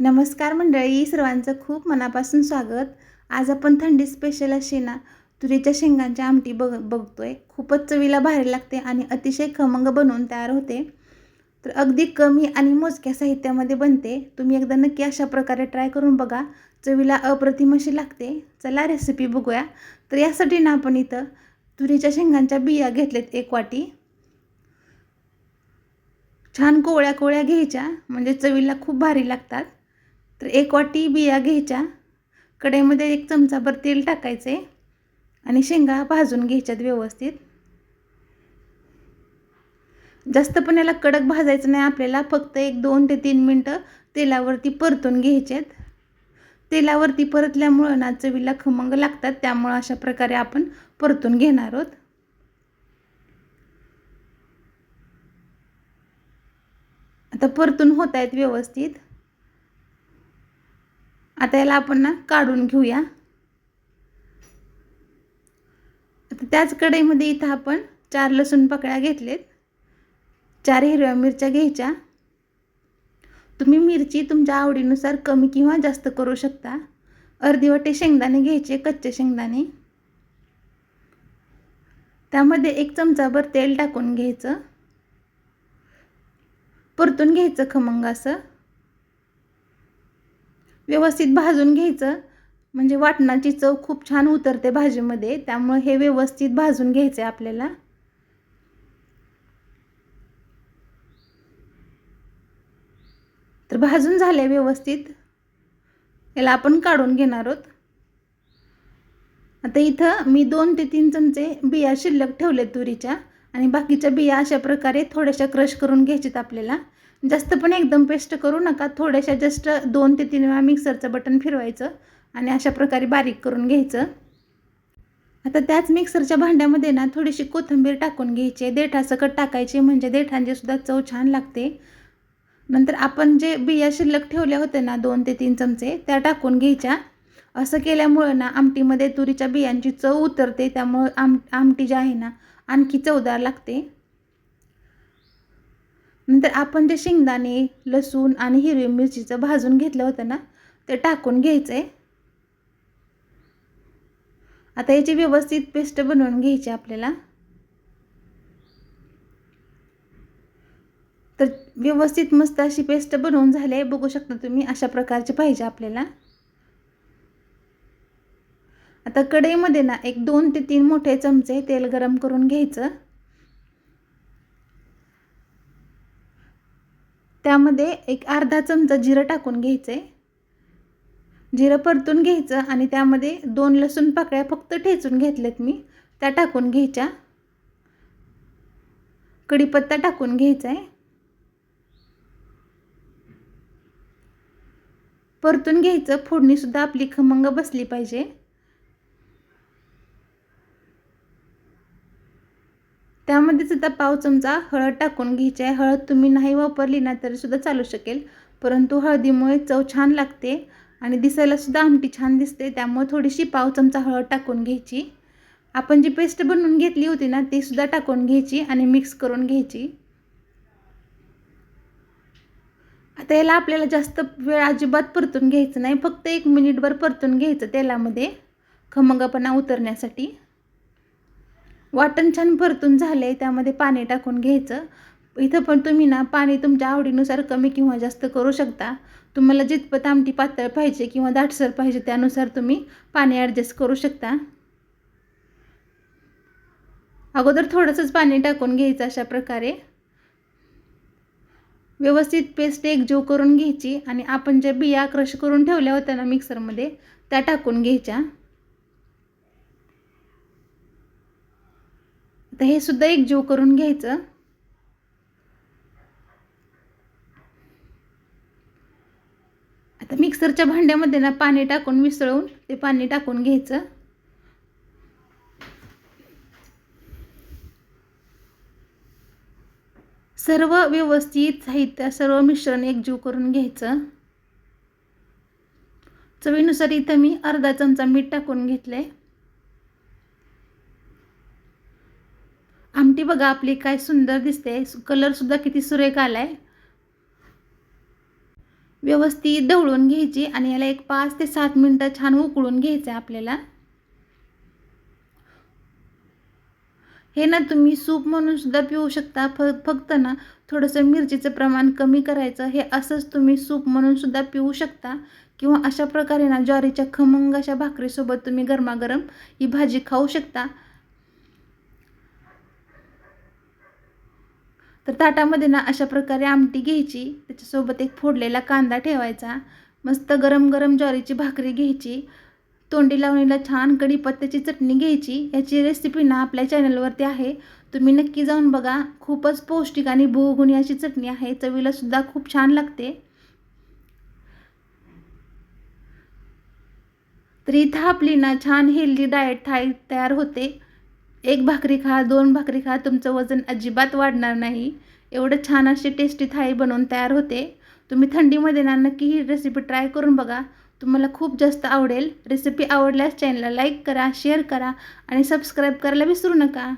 नमस्कार मंडळी सर्वांचं खूप मनापासून स्वागत. आज आपण थंडी स्पेशल अशी ना तुरीच्या शेंगांची आमटी बघ बघतोय. खूपच चवीला भारी लागते आणि अतिशय खमंग बनवून तयार होते. तर अगदी कमी आणि मोजक्या साहित्यामध्ये बनते. तुम्ही एकदा नक्की अशा प्रकारे ट्राय करून बघा. चवीला अप्रतिम अशी लागते. चला रेसिपी बघूया. तर यासाठी ना आपण इथं तुरीच्या शेंगांच्या बिया घेतलेत एक वाटी. छान कोवळ्या कोवळ्या घ्यायच्या म्हणजे चवीला खूप भारी लागतात. तर एक वाटी बिया घ्यायच्या. कढईमध्ये एक चमचाभर तेल टाकायचे आणि शेंगा भाजून घ्यायच्यात व्यवस्थित. जास्त पण याला कडक भाजायचं नाही आपल्याला फक्त एक दोन ते तीन मिनटं तेलावरती परतून घ्यायचेत. तेलावरती परतल्यामुळं ना चवीला खमंग लागतात त्यामुळं अशा प्रकारे आपण परतून घेणार आहोत. आता परतून होत आहेत व्यवस्थित. आता याला आपण ना काढून घेऊया. आता त्याच कढईमध्ये इथं आपण चार लसूण पकड्या घेतलेत. चार हिरव्या मिरच्या घ्यायच्या. तुम्ही मिरची तुमच्या आवडीनुसार कमी किंवा जास्त करू शकता. अर्धी वाटे शेंगदाणे घ्यायचे कच्चे शेंगदाणे. त्यामध्ये एक चमचाभर तेल टाकून घ्यायचं. परतून घ्यायचं खमंग असं. व्यवस्थित भाजून घ्यायचं. म्हणजे वाटणाची चव खूप छान उतरते भाजीमध्ये. त्यामुळे हे व्यवस्थित भाजून घ्यायचं आहे आपल्याला. तर भाजून झाले व्यवस्थित. याला आपण काढून घेणार आहोत. आता इथं मी दोन ते तीन चमचे बिया शिल्लक ठेवले तुरीच्या. आणि बाकीच्या बिया अशा प्रकारे थोड्याशा क्रश करून घ्यायच्यात आपल्याला. जास्त पण एकदम पेस्ट करू नका. थोड्याशा जस्ट दोन ते तीन वेळा मिक्सरचं बटन फिरवायचं आणि अशा प्रकारे बारीक करून घ्यायचं. आता त्याच मिक्सरच्या भांड्यामध्ये ना थोडीशी कोथिंबीर टाकून घ्यायची. देठासकट टाकायची म्हणजे देठांची सुद्धा चव छान लागते. नंतर आपण जे बिया शिल्लक ठेवल्या होत्या ना दोन ते तीन चमचे त्या टाकून घ्यायच्या. असं केल्यामुळं ना आमटीमध्ये तुरीच्या बियांची चव उतरते. त्यामुळं आम आमटी जी आहे ना आणखी चवदार लागते. नंतर आपण जे शेंगदाणे लसूण आणि हिरवी मिरचीचं भाजून घेतलं होतं ना ते टाकून घ्यायचं आहे आता याची व्यवस्थित पेस्ट बनवून घ्यायची आपल्याला. तर व्यवस्थित मस्त अशी पेस्ट बनवून झाली आहे बघू शकता तुम्ही अशा प्रकारची पाहिजे आपल्याला. आता कढईमध्ये ना एक दोन ते तीन मोठे चमचे तेल गरम करून घ्यायचं. त्यामध्ये एक अर्धा चमचा जिरं टाकून घ्यायचं. आहे जिरं परतून घ्यायचं आणि त्यामध्ये दोन लसूण पाकळ्या फक्त ठेचून घेतल्यात मी. त्या टाकून घ्यायच्या. कढीपत्ता टाकून घ्यायचा आहे. परतून घ्यायचं. फोडणीसुद्धा आपली खमंग बसली पाहिजे. त्यामध्ये सुद्धा पाव चमचा हळद टाकून घ्यायची आहे. हळद तुम्ही नाही वापरली ना तरीसुद्धा चालू शकेल. परंतु हळदीमुळे चव छान लागते आणि दिसायलासुद्धा आमटी छान दिसते. त्यामुळे थोडीशी पाव चमचा हळद टाकून घ्यायची. आपण जी पेस्ट बनवून घेतली होती ना तीसुद्धा टाकून घ्यायची आणि मिक्स करून घ्यायची. आता याला आपल्याला जास्त वेळ अजिबात परतून घ्यायचं नाही. फक्त एक मिनिटभर परतून घ्यायचं तेलामध्ये. खमंगपणा उतरण्यासाठी. वाटण छान परतून झालं आहे त्यामध्ये पाणी टाकून घ्यायचं. इथं पण तुम्ही ना पाणी तुमच्या आवडीनुसार कमी किंवा जास्त करू शकता. तुम्हाला जितपत आमटी पातळ पाहिजे किंवा दाटसर पाहिजे त्यानुसार तुम्ही पाणी ॲडजस्ट करू शकता. अगोदर थोडंसंच पाणी टाकून घ्यायचं अशा प्रकारे. व्यवस्थित पेस्ट एकजीव करून घ्यायची आणि आपण ज्या बिया क्रश करून ठेवल्या होत्या ना मिक्सरमध्ये त्या टाकून घ्यायच्या. आता हे सुद्धा एक जीव करून घ्यायचं. आता मिक्सरच्या भांड्यामध्ये ना पाणी टाकून मिसळून ते पाणी टाकून घ्यायचं. सर्व व्यवस्थित साहित्य सर्व मिश्रण एकजीव करून घ्यायचं. चवीनुसार इथं मी अर्धा चमचा मीठ टाकून घेतलं आहे आमटी बघा आपली काय सुंदर दिसते. कलरसुद्धा किती सुरेख आला आहे व्यवस्थित ढवळून घ्यायची आणि याला एक पाच ते सात मिनटं छान उकळून घ्यायचं आहे आपल्याला. हे ना तुम्ही सूप म्हणून सुद्धा पिऊ शकता. फ फक्त ना थोडंसं मिरचीचं प्रमाण कमी करायचं. हे असंच तुम्ही सूप म्हणून सुद्धा पिऊ शकता. किंवा अशा प्रकारे ना ज्वारीच्या खमंग अशा भाकरीसोबत तुम्ही गरमागरम ही भाजी खाऊ शकता. तर ताटामध्ये ना अशा प्रकारे आमटी घ्यायची. त्याच्यासोबत एक फोडलेला कांदा ठेवायचा. मस्त गरम गरम ज्वारीची भाकरी घ्यायची. तोंडी लावणीला छान कढीपत्त्याची चटणी घ्यायची. याची रेसिपी ना आपल्या चॅनलवरती आहे. तुम्ही नक्की जाऊन बघा. खूपच पौष्टिक आणि बहुगुणी अशी चटणी आहे. चवीलासुद्धा खूप छान लागते. तर इथं आपली ना छान हेल्दी डाएट थाय तयार होते. एक भाकरी खा दोन भाकरी खा तुमचं वजन अजिबात वाढणार नाही. एवढं छान अशी टेस्टी थाळी बनवून तयार होते. तुम्ही थंडीमध्ये ना नक्की ही रेसिपी ट्राय करून बघा. तुम्हाला खूप जास्त आवडेल. रेसिपी आवडल्यास चॅनलला लाईक करा शेअर करा आणि सबस्क्राईब करायला विसरू नका.